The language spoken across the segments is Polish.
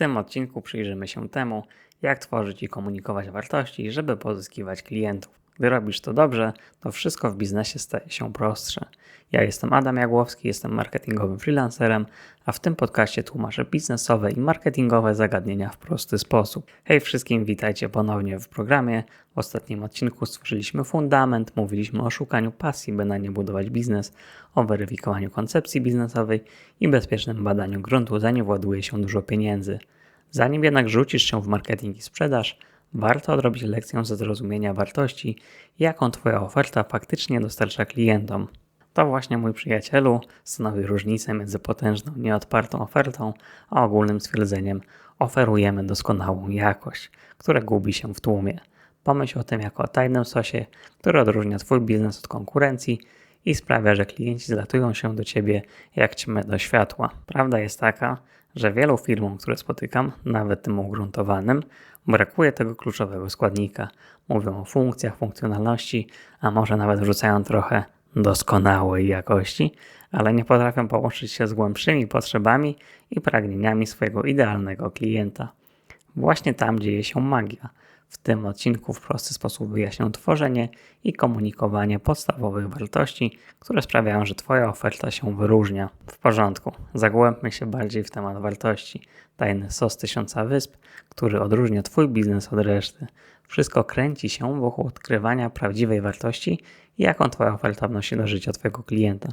tym odcinku przyjrzymy się temu, jak tworzyć i komunikować wartości, żeby pozyskiwać klientów. Gdy robisz to dobrze, to wszystko w biznesie staje się prostsze. Ja jestem Adam Jagłowski, jestem marketingowym freelancerem, a w tym podcaście tłumaczę biznesowe i marketingowe zagadnienia w prosty sposób. Hej wszystkim, witajcie ponownie w programie. W ostatnim odcinku stworzyliśmy fundament, mówiliśmy o szukaniu pasji, by na nie budować biznes, o weryfikowaniu koncepcji biznesowej i bezpiecznym badaniu gruntu, zanim właduje się dużo pieniędzy. Zanim jednak rzucisz się w marketing i sprzedaż, warto odrobić lekcję ze zrozumienia wartości, jaką Twoja oferta faktycznie dostarcza klientom. To właśnie, mój przyjacielu, stanowi różnicę między potężną, nieodpartą ofertą, a ogólnym stwierdzeniem oferujemy doskonałą jakość, które gubi się w tłumie. Pomyśl o tym jako o tajnym sosie, który odróżnia Twój biznes od konkurencji i sprawia, że klienci zlatują się do Ciebie jak ćmy do światła. Prawda jest taka, że wielu firmom, które spotykam, nawet tym ugruntowanym, brakuje tego kluczowego składnika. Mówią o funkcjach, funkcjonalności, a może nawet wrzucają trochę doskonałej jakości, ale nie potrafią połączyć się z głębszymi potrzebami i pragnieniami swojego idealnego klienta. Właśnie tam dzieje się magia. W tym odcinku w prosty sposób wyjaśnię tworzenie i komunikowanie podstawowych wartości, które sprawiają, że Twoja oferta się wyróżnia. W porządku, zagłębmy się bardziej w temat wartości. Tajny sos tysiąca wysp, który odróżnia Twój biznes od reszty. Wszystko kręci się wokół odkrywania prawdziwej wartości i jaką Twoja oferta wnosi do życia Twojego klienta.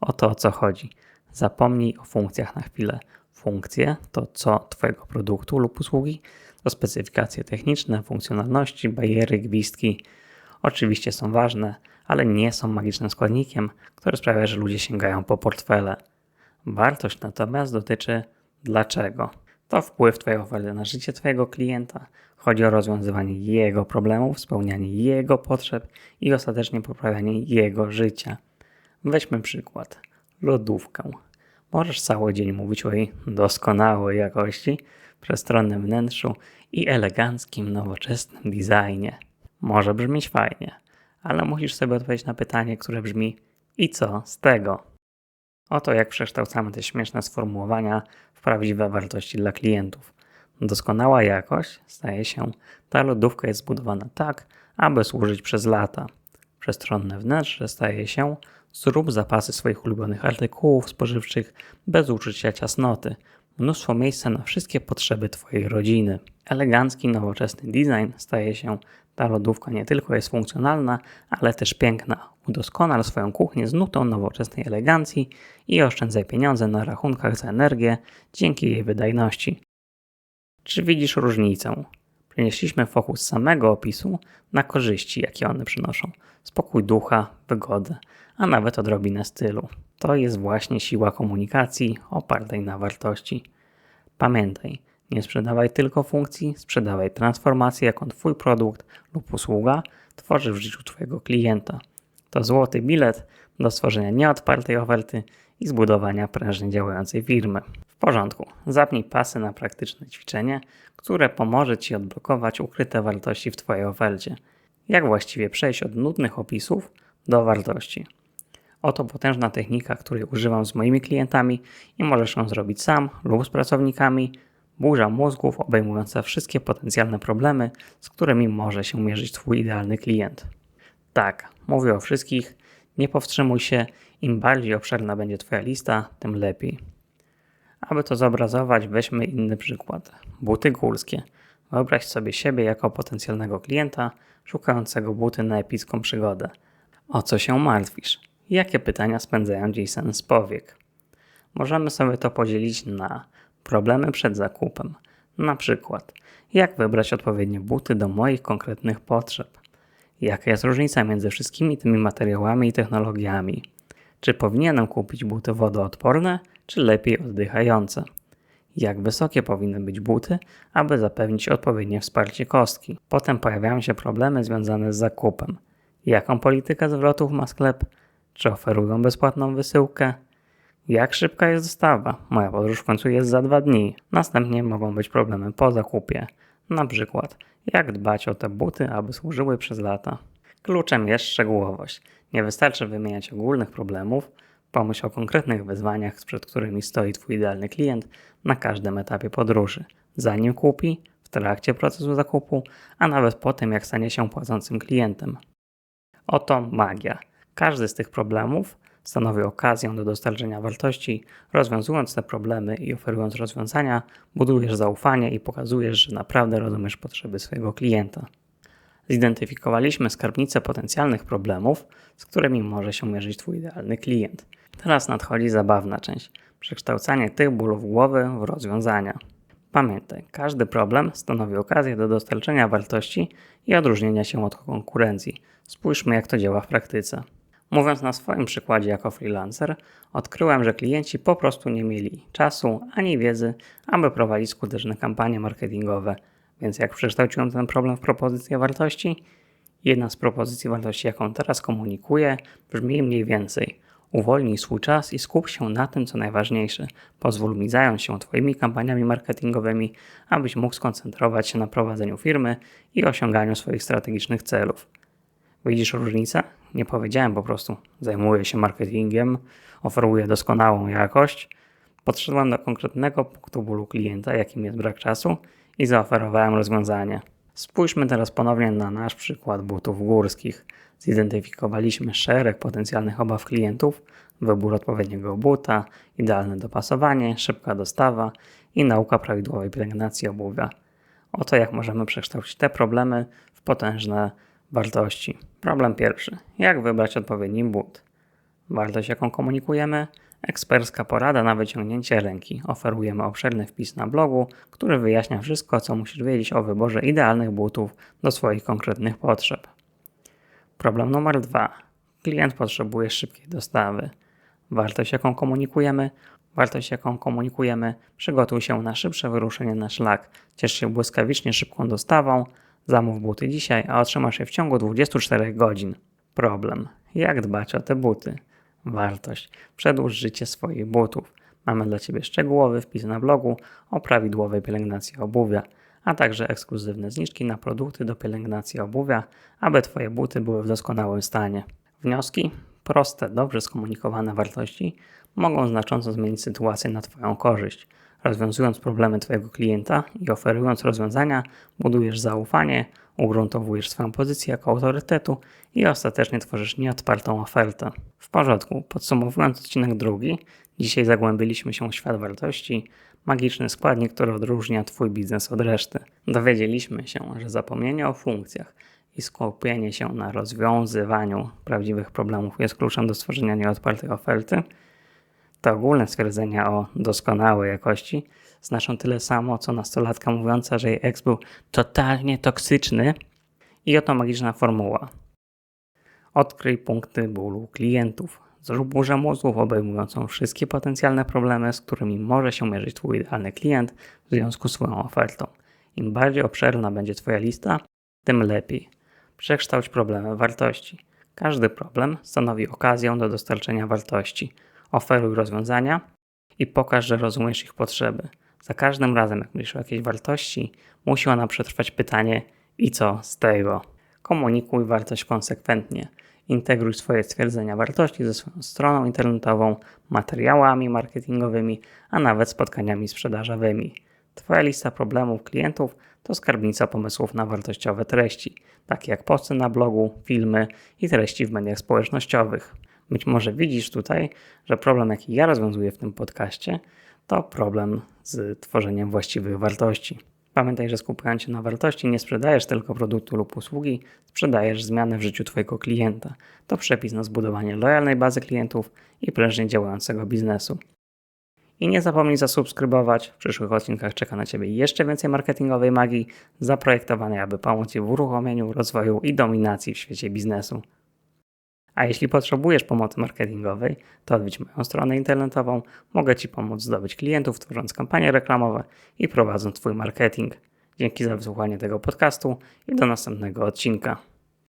O to o co chodzi. Zapomnij o funkcjach na chwilę. Funkcje to co Twojego produktu lub usługi, to specyfikacje techniczne, funkcjonalności, bariery, gwizdki. Oczywiście są ważne, ale nie są magicznym składnikiem, który sprawia, że ludzie sięgają po portfele. Wartość natomiast dotyczy dlaczego. To wpływ Twojej oferty na życie Twojego klienta. Chodzi o rozwiązywanie jego problemów, spełnianie jego potrzeb i ostatecznie poprawianie jego życia. Weźmy przykład. Lodówkę. Możesz cały dzień mówić o jej doskonałej jakości, przestronnym wnętrzu i eleganckim, nowoczesnym designie. Może brzmieć fajnie, ale musisz sobie odpowiedzieć na pytanie, które brzmi i co z tego? Oto jak przekształcamy te śmieszne sformułowania w prawdziwe wartości dla klientów. Doskonała jakość staje się, ta lodówka jest zbudowana tak, aby służyć przez lata. Przestronne wnętrze staje się, zrób zapasy swoich ulubionych artykułów spożywczych bez uczucia ciasnoty, mnóstwo miejsca na wszystkie potrzeby Twojej rodziny. Elegancki, nowoczesny design staje się, ta lodówka nie tylko jest funkcjonalna, ale też piękna. Udoskonal swoją kuchnię z nutą nowoczesnej elegancji i oszczędzaj pieniądze na rachunkach za energię dzięki jej wydajności. Czy widzisz różnicę? Przenieśliśmy fokus samego opisu na korzyści, jakie one przynoszą. Spokój ducha, wygodę, a nawet odrobinę stylu. To jest właśnie siła komunikacji opartej na wartości. Pamiętaj, nie sprzedawaj tylko funkcji, sprzedawaj transformację, jaką Twój produkt lub usługa tworzy w życiu Twojego klienta. To złoty bilet do stworzenia nieodpartej oferty i zbudowania prężnie działającej firmy. W porządku, zapnij pasy na praktyczne ćwiczenie, które pomoże Ci odblokować ukryte wartości w Twojej ofercie. Jak właściwie przejść od nudnych opisów do wartości? Oto potężna technika, której używam z moimi klientami i możesz ją zrobić sam lub z pracownikami. Burza mózgów obejmująca wszystkie potencjalne problemy, z którymi może się mierzyć Twój idealny klient. Tak, mówię o wszystkich. Nie powstrzymuj się, im bardziej obszerna będzie Twoja lista, tym lepiej. Aby to zobrazować, weźmy inny przykład. Buty górskie. Wyobraź sobie siebie jako potencjalnego klienta szukającego buty na epicką przygodę. O co się martwisz? Jakie pytania spędzają dziś sens powiek? Możemy sobie to podzielić na problemy przed zakupem. Na przykład, jak wybrać odpowiednie buty do moich konkretnych potrzeb? Jaka jest różnica między wszystkimi tymi materiałami i technologiami? Czy powinienem kupić buty wodoodporne, czy lepiej oddychające? Jak wysokie powinny być buty, aby zapewnić odpowiednie wsparcie kostki? Potem pojawiają się problemy związane z zakupem. Jaką politykę zwrotów ma sklep? Czy oferują bezpłatną wysyłkę? Jak szybka jest dostawa? Moja podróż w końcu jest za dwa dni. Następnie mogą być problemy po zakupie. Na przykład, jak dbać o te buty, aby służyły przez lata. Kluczem jest szczegółowość. Nie wystarczy wymieniać ogólnych problemów, pomyśl o konkretnych wyzwaniach, przed którymi stoi Twój idealny klient na każdym etapie podróży. zanim kupi, w trakcie procesu zakupu, a nawet po tym, jak stanie się płacącym klientem. Oto magia. Każdy z tych problemów stanowi okazję do dostarczenia wartości. Rozwiązując te problemy i oferując rozwiązania, budujesz zaufanie i pokazujesz, że naprawdę rozumiesz potrzeby swojego klienta. Zidentyfikowaliśmy skarbnicę potencjalnych problemów, z którymi może się mierzyć Twój idealny klient. Teraz nadchodzi zabawna część przekształcanie tych bólów głowy w rozwiązania. Pamiętaj, każdy problem stanowi okazję do dostarczenia wartości i odróżnienia się od konkurencji. Spójrzmy, jak to działa w praktyce. Mówiąc na swoim przykładzie jako freelancer, odkryłem, że klienci po prostu nie mieli czasu ani wiedzy, aby prowadzić skuteczne kampanie marketingowe. Więc jak przekształciłem ten problem w propozycję wartości? Jedna z propozycji wartości, jaką teraz komunikuję, brzmi mniej więcej. Uwolnij swój czas i skup się na tym, co najważniejsze. Pozwól mi zająć się Twoimi kampaniami marketingowymi, abyś mógł skoncentrować się na prowadzeniu firmy i osiąganiu swoich strategicznych celów. Widzisz różnicę? Nie powiedziałem po prostu, zajmuję się marketingiem, oferuję doskonałą jakość. Podszedłem do konkretnego punktu bólu klienta, jakim jest brak czasu, i zaoferowałem rozwiązanie. Spójrzmy teraz ponownie na nasz przykład butów górskich. Zidentyfikowaliśmy szereg potencjalnych obaw klientów, wybór odpowiedniego buta, idealne dopasowanie, szybka dostawa i nauka prawidłowej pielęgnacji obuwia. Oto jak możemy przekształcić te problemy w potężne wartości. Problem pierwszy. Jak wybrać odpowiedni but? Wartość, jaką komunikujemy? Ekspercka porada na wyciągnięcie ręki. Oferujemy obszerny wpis na blogu, który wyjaśnia wszystko, co musisz wiedzieć o wyborze idealnych butów do swoich konkretnych potrzeb. Problem numer dwa. Klient potrzebuje szybkiej dostawy. Wartość, jaką komunikujemy? Wartość, jaką komunikujemy, przygotuj się na szybsze wyruszenie na szlak. Ciesz się błyskawicznie szybką dostawą. Zamów buty dzisiaj, a otrzymasz je w ciągu 24 godzin. Problem. Jak dbać o te buty? Wartość. Przedłuż życie swoich butów. Mamy dla Ciebie szczegółowy wpis na blogu o prawidłowej pielęgnacji obuwia, a także ekskluzywne zniżki na produkty do pielęgnacji obuwia, aby Twoje buty były w doskonałym stanie. Wnioski? Proste, dobrze skomunikowane wartości mogą znacząco zmienić sytuację na Twoją korzyść. Rozwiązując problemy Twojego klienta i oferując rozwiązania, budujesz zaufanie, ugruntowujesz swoją pozycję jako autorytetu i ostatecznie tworzysz nieodpartą ofertę. W porządku, podsumowując odcinek drugi, dzisiaj zagłębiliśmy się w świat wartości, magiczny składnik, który odróżnia Twój biznes od reszty. Dowiedzieliśmy się, że zapomnienie o funkcjach i skupienie się na rozwiązywaniu prawdziwych problemów jest kluczem do stworzenia nieodpartej oferty. Te ogólne stwierdzenia o doskonałej jakości znaczą tyle samo, co nastolatka mówiąca, że jej eks był totalnie toksyczny i oto magiczna formuła. Odkryj punkty bólu klientów. Zrób burzę mózgów obejmującą wszystkie potencjalne problemy, z którymi może się mierzyć Twój idealny klient w związku z swoją ofertą. Im bardziej obszerna będzie Twoja lista, tym lepiej. Przekształć problemy wartości. Każdy problem stanowi okazję do dostarczenia wartości. Oferuj rozwiązania i pokaż, że rozumiesz ich potrzeby. Za każdym razem, jak myślisz o jakiejś wartości, musi ona przetrwać pytanie: i co z tego? Komunikuj wartość konsekwentnie. Integruj swoje stwierdzenia wartości ze swoją stroną internetową, materiałami marketingowymi, a nawet spotkaniami sprzedażowymi. Twoja lista problemów klientów to skarbnica pomysłów na wartościowe treści, takie jak posty na blogu, filmy i treści w mediach społecznościowych. Być może widzisz tutaj, że problem, jaki ja rozwiązuję w tym podcaście, to problem z tworzeniem właściwych wartości. Pamiętaj, że skupiając się na wartości, nie sprzedajesz tylko produktu lub usługi, sprzedajesz zmianę w życiu Twojego klienta. To przepis na zbudowanie lojalnej bazy klientów i prężnie działającego biznesu. I nie zapomnij zasubskrybować. W przyszłych odcinkach czeka na Ciebie jeszcze więcej marketingowej magii, zaprojektowanej, aby pomóc Ci w uruchomieniu, rozwoju i dominacji w świecie biznesu. A jeśli potrzebujesz pomocy marketingowej, to odwiedź moją stronę internetową. Mogę Ci pomóc zdobyć klientów, tworząc kampanie reklamowe i prowadząc Twój marketing. Dzięki za wysłuchanie tego podcastu i do następnego odcinka.